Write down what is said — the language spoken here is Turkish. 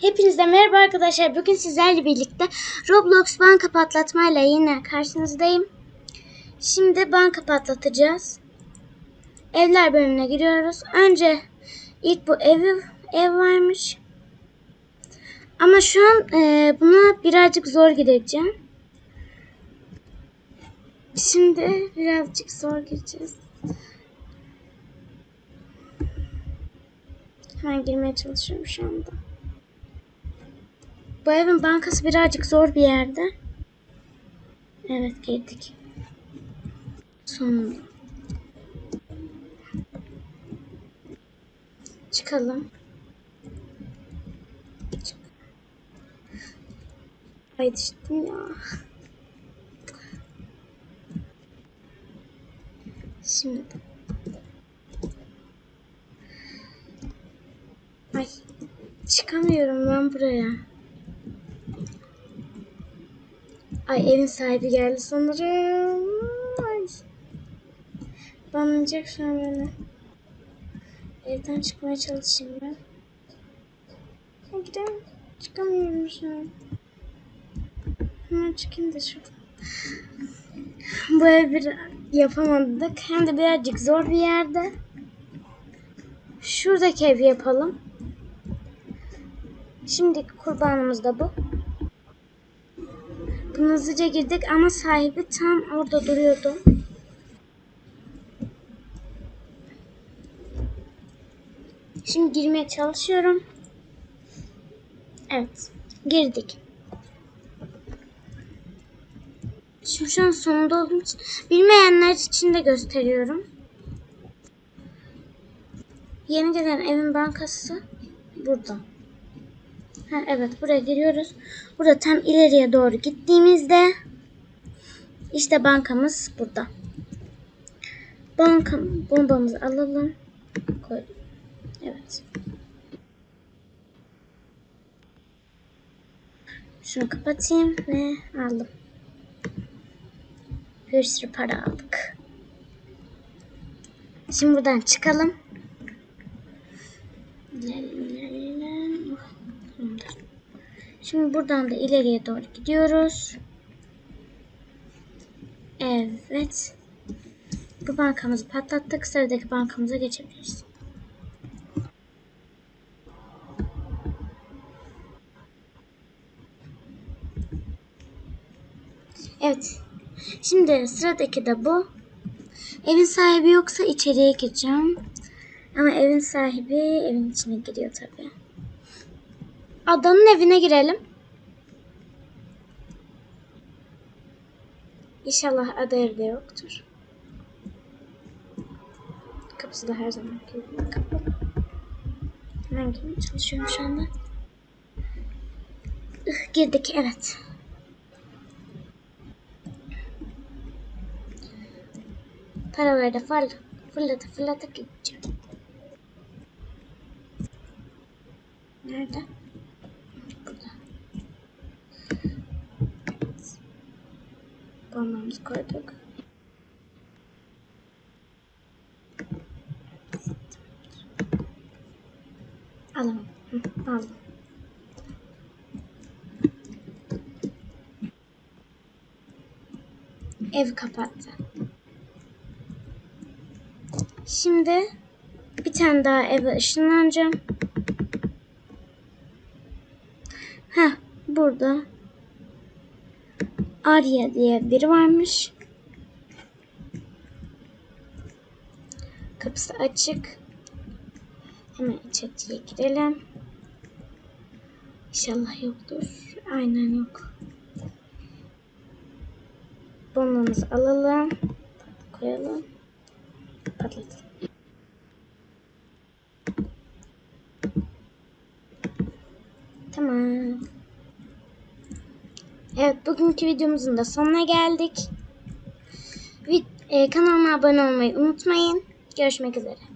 Hepinize merhaba arkadaşlar. Bugün sizlerle birlikte Roblox banka patlatmayla yine karşınızdayım. Şimdi banka patlatacağız. Evler bölümüne giriyoruz. Önce ilk bu evi ev varmış. Ama şu an e, buna birazcık zor gideceğim. Şimdi birazcık zor gireceğiz. Hemen girmeye çalışıyorum şu anda. Bu evin bankası birazcık zor bir yerde. Evet girdik. Sonunda. Çıkalım. Çık. Ay düştüm ya. Şimdi. Ay çıkamıyorum ben buraya. Ay evin sahibi geldi sanırım. Ay. Banlayacak şu an beni. Evden çıkmaya çalışayım ben. Ya gidelim. Çıkamıyorum şu an. Hemen çıkayım da şuradan. Bu ev bir yapamadık. Hem de birazcık zor bir yerde. Şuradaki evi yapalım. Şimdiki kurbanımız da bu. Buna hızlıca girdik ama sahibi tam orada duruyordu. Şimdi girmeye çalışıyorum. Evet. Girdik. Şimdi şu an sonunda olduğum için bilmeyenler için de gösteriyorum. Yeni gelen evin bankası burada. Ha, evet buraya giriyoruz. Burada tam ileriye doğru gittiğimizde işte bankamız burada. Banka bombamızı alalım. Koy. Evet. Şunu kapatayım ve aldım. Bir sürü para aldık. Şimdi buradan çıkalım. Şimdi buradan da ileriye doğru gidiyoruz. Evet. Bu bankamızı patlattık. Sıradaki bankamıza geçebiliriz. Evet. Şimdi sıradaki de bu. Evin sahibi yoksa içeriye gireceğim. Ama evin sahibi evin içine giriyor tabii. Adanın evine girelim. İnşallah ada evde yoktur. Kapısı da her zaman kapalı. Hemen girmeye çalışıyorum şu anda. Girdik evet. Paraları da fırlatıp fırlatıp fırlatıp gideceğim. Nerede? Bombamızı koyduk. Hı, aldım. Ev kapattı. Şimdi bir tane daha eve ışınlanacağım. Ha burada Arya diye biri varmış. Kapısı açık. Hemen içeriye girelim. İnşallah yoktur. Aynen yok. Bombamızı alalım. Koyalım. Patlatalım. Tamam. Evet bugünkü videomuzun da sonuna geldik. Vid e, kanalıma abone olmayı unutmayın. Görüşmek üzere.